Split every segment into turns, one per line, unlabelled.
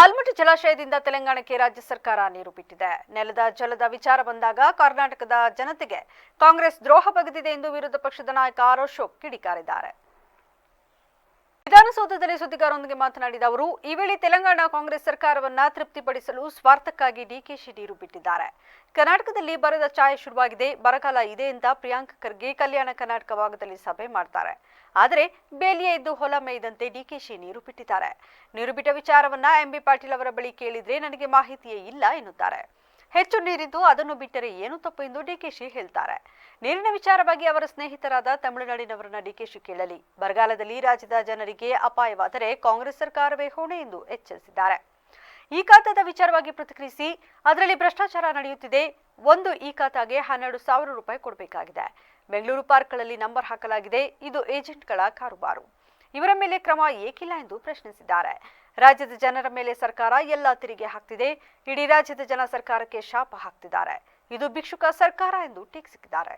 ಆಲ್ಮಟ್ಟಿ ಜಲಾಶಯದಿಂದ ತೆಲಂಗಾಣಕ್ಕೆ ರಾಜ್ಯ ಸರ್ಕಾರ ನೀರು ಬಿಟ್ಟಿದೆ. ನೆಲದ ಜಲದ ವಿಚಾರ ಬಂದಾಗ ಕರ್ನಾಟಕದ ಜನತೆಗೆ ಕಾಂಗ್ರೆಸ್ ದ್ರೋಹ ಬಗೆದಿದೆ ಎಂದು ವಿರೋಧ ಪಕ್ಷದ ನಾಯಕ ಆರೋಶೋಕ್ ಕಿಡಿಕಾರಿದ್ದಾರೆ. ವಿಧಾನಸೌಧದಲ್ಲಿ ಸುದ್ದಿಗಾರರೊಂದಿಗೆ ಮಾತನಾಡಿದ ಅವರು, ಈ ವೇಳೆ ತೆಲಂಗಾಣ ಕಾಂಗ್ರೆಸ್ ಸರ್ಕಾರವನ್ನ ತೃಪ್ತಿಪಡಿಸಲು ಸ್ವಾರ್ಥಕ್ಕಾಗಿ ಡಿಕೆಶಿ ನೀರು ಬಿಟ್ಟಿದ್ದಾರೆ. ಕರ್ನಾಟಕದಲ್ಲಿ ಬರದ ಛಾಯೆ ಶುರುವಾಗಿದೆ. ಬರಗಾಲ ಇದೆ ಅಂತ ಪ್ರಿಯಾಂಕ್ ಖರ್ಗೆ ಕಲ್ಯಾಣ ಕರ್ನಾಟಕ ಭಾಗದಲ್ಲಿ ಸಭೆ ಮಾಡ್ತಾರೆ. ಆದರೆ ಬೇಲಿಯೇ ಇದ್ದು ಹೊಲ ಮೇಯ್ದಂತೆ ಡಿಕೆಶಿ ನೀರು ಬಿಟ್ಟಿದ್ದಾರೆ. ನೀರು ಬಿಟ್ಟ ವಿಚಾರವನ್ನ ಎಂಬಿ ಪಾಟೀಲ್ ಅವರ ಬಳಿ ಕೇಳಿದ್ರೆ ನನಗೆ ಮಾಹಿತಿಯೇ ಇಲ್ಲ ಎನ್ನುತ್ತಾರೆ. ಹೆಚ್ಚು ನೀರಿದ್ದು ಅದನ್ನು ಬಿಟ್ಟರೆ ಏನು ತಪ್ಪು ಎಂದು ಡಿಕೆಶಿ ಹೇಳ್ತಾರೆ. ನೀರಿನ ವಿಚಾರವಾಗಿ ಅವರ ಸ್ನೇಹಿತರಾದ ತಮಿಳುನಾಡಿನವರನ್ನ ಡಿಕೆಶಿ ಕೇಳಲಿ. ಬರಗಾಲದಲ್ಲಿ ರಾಜ್ಯದ ಜನರಿಗೆ ಅಪಾಯವಾದರೆ ಕಾಂಗ್ರೆಸ್ ಸರ್ಕಾರವೇ ಹೊಣೆ ಎಂದು ಎಚ್ಚರಿಸಿದ್ದಾರೆ. ಈ ಖಾತಾದ ವಿಚಾರವಾಗಿ ಪ್ರತಿಕ್ರಿಯಿಸಿ, ಅದರಲ್ಲಿ ಭ್ರಷ್ಟಾಚಾರ ನಡೆಯುತ್ತಿದೆ. ಒಂದು ಈ ಖಾತಾಗೆ ಹನ್ನೆರಡು ಸಾವಿರ ರೂಪಾಯಿ ಕೊಡಬೇಕಾಗಿದೆ. ಬೆಂಗಳೂರು ಪಾರ್ಕ್ಗಳಲ್ಲಿ ನಂಬರ್ ಹಾಕಲಾಗಿದೆ. ಇದು ಏಜೆಂಟ್ಗಳ ಕಾರುಬಾರು. ಇವರ ಮೇಲೆ ಕ್ರಮ ಏಕಿಲ್ಲ ಎಂದು ಪ್ರಶ್ನಿಸಿದ್ದಾರೆ. ರಾಜ್ಯದ ಜನರ ಮೇಲೆ ಸರ್ಕಾರ ಎಲ್ಲ ತೆರಿಗೆ ಹಾಕ್ತಿದೆ. ಇಡೀ ರಾಜ್ಯದ ಜನ ಸರ್ಕಾರಕ್ಕೆ ಶಾಪ ಹಾಕ್ತಿದ್ದಾರೆ. ಇದು ಭಿಕ್ಷುಕ ಸರ್ಕಾರ ಎಂದು ಟೀಕಿಸಿದ್ದಾರೆ.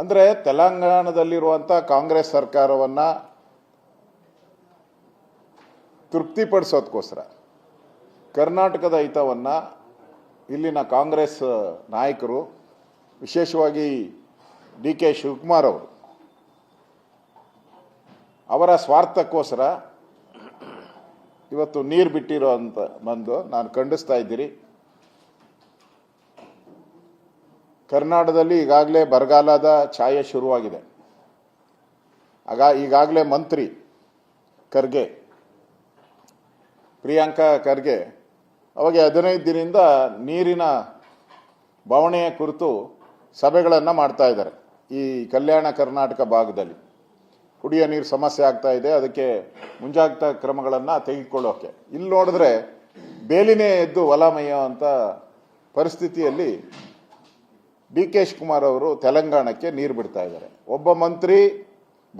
ಅಂದರೆ ತೆಲಂಗಾಣದಲ್ಲಿರುವಂಥ ಕಾಂಗ್ರೆಸ್ ಸರ್ಕಾರವನ್ನು ತೃಪ್ತಿಪಡಿಸೋದಕ್ಕೋಸ್ಕರ ಕರ್ನಾಟಕದ ಹಿತವನ್ನು ಇಲ್ಲಿನ ಕಾಂಗ್ರೆಸ್ ನಾಯಕರು ವಿಶೇಷವಾಗಿ ಡಿ ಕೆ ಶಿವಕುಮಾರ್ ಅವರು. ಅವರ ಸ್ವಾರ್ಥಕ್ಕೋಸ್ಕರ ಇವತ್ತು ನೀರು ಬಿಟ್ಟಿರೋ ಅಂತ ಬಂದು ನಾನು ಖಂಡಿಸ್ತಾ ಇದ್ದೀರಿ. ಕರ್ನಾಟಕದಲ್ಲಿ ಈಗಾಗಲೇ ಬರಗಾಲದ ಛಾಯೆ ಶುರುವಾಗಿದೆ. ಆಗ ಈಗಾಗಲೇ ಮಂತ್ರಿ ಖರ್ಗೆ, ಪ್ರಿಯಾಂಕಾ ಖರ್ಗೆ ಅವಾಗ ಹದಿನೈದು ದಿನದಿಂದ ನೀರಿನ ಬವಣೆಯ ಕುರಿತು ಸಭೆಗಳನ್ನು ಮಾಡ್ತಾ ಇದ್ದಾರೆ. ಈ ಕಲ್ಯಾಣ ಕರ್ನಾಟಕ ಭಾಗದಲ್ಲಿ ಕುಡಿಯೋ ನೀರು ಸಮಸ್ಯೆ ಆಗ್ತಾ ಇದೆ, ಅದಕ್ಕೆ ಮುಂಜಾಗ್ರತಾ ಕ್ರಮಗಳನ್ನು ತೆಗೆದುಕೊಳ್ಳೋಕೆ. ಇಲ್ಲಿ ನೋಡಿದ್ರೆ ಬೇಲಿನೇ ಎದ್ದು ಹೊಲ ಅಂತ ಪರಿಸ್ಥಿತಿಯಲ್ಲಿ ಡಿ ಕೆ ಶಿವಕುಮಾರ್ ಅವರು ತೆಲಂಗಾಣಕ್ಕೆ ನೀರು ಬಿಡ್ತಾ ಇದ್ದಾರೆ. ಒಬ್ಬ ಮಂತ್ರಿ,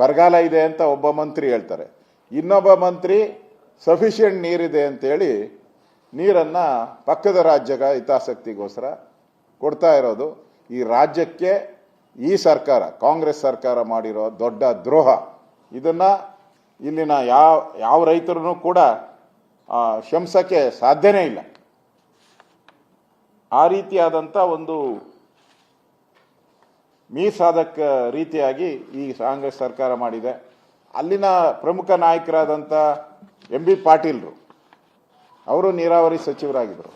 ಬರಗಾಲ ಇದೆ ಅಂತ ಒಬ್ಬ ಮಂತ್ರಿ ಹೇಳ್ತಾರೆ. ಇನ್ನೊಬ್ಬ ಮಂತ್ರಿ ಸಫಿಷಿಯೆಂಟ್ ನೀರಿದೆ ಅಂತೇಳಿ ನೀರನ್ನು ಪಕ್ಕದ ರಾಜ್ಯಗಳ ಹಿತಾಸಕ್ತಿಗೋಸ್ಕರ ಕೊಡ್ತಾ ಇರೋದು. ಈ ರಾಜ್ಯಕ್ಕೆ ಈ ಸರ್ಕಾರ, ಕಾಂಗ್ರೆಸ್ ಸರ್ಕಾರ ಮಾಡಿರೋ ದೊಡ್ಡ ದ್ರೋಹ, ಇದನ್ನು ಇಲ್ಲಿನ ಯಾವ ಯಾವ ರೈತರು ಕೂಡ ಶಂಸಕ್ಕೆ ಸಾಧ್ಯನೇ ಇಲ್ಲ. ಆ ರೀತಿಯಾದಂಥ ಒಂದು ಮೀಸಾದಕ್ಕ ರೀತಿಯಾಗಿ ಈ ಕಾಂಗ್ರೆಸ್ ಸರ್ಕಾರ ಮಾಡಿದೆ. ಅಲ್ಲಿನ ಪ್ರಮುಖ ನಾಯಕರಾದಂಥ ಎಂ ಬಿ ಪಾಟೀಲ್ರು, ಅವರು ನೀರಾವರಿ ಸಚಿವರಾಗಿದ್ದರು.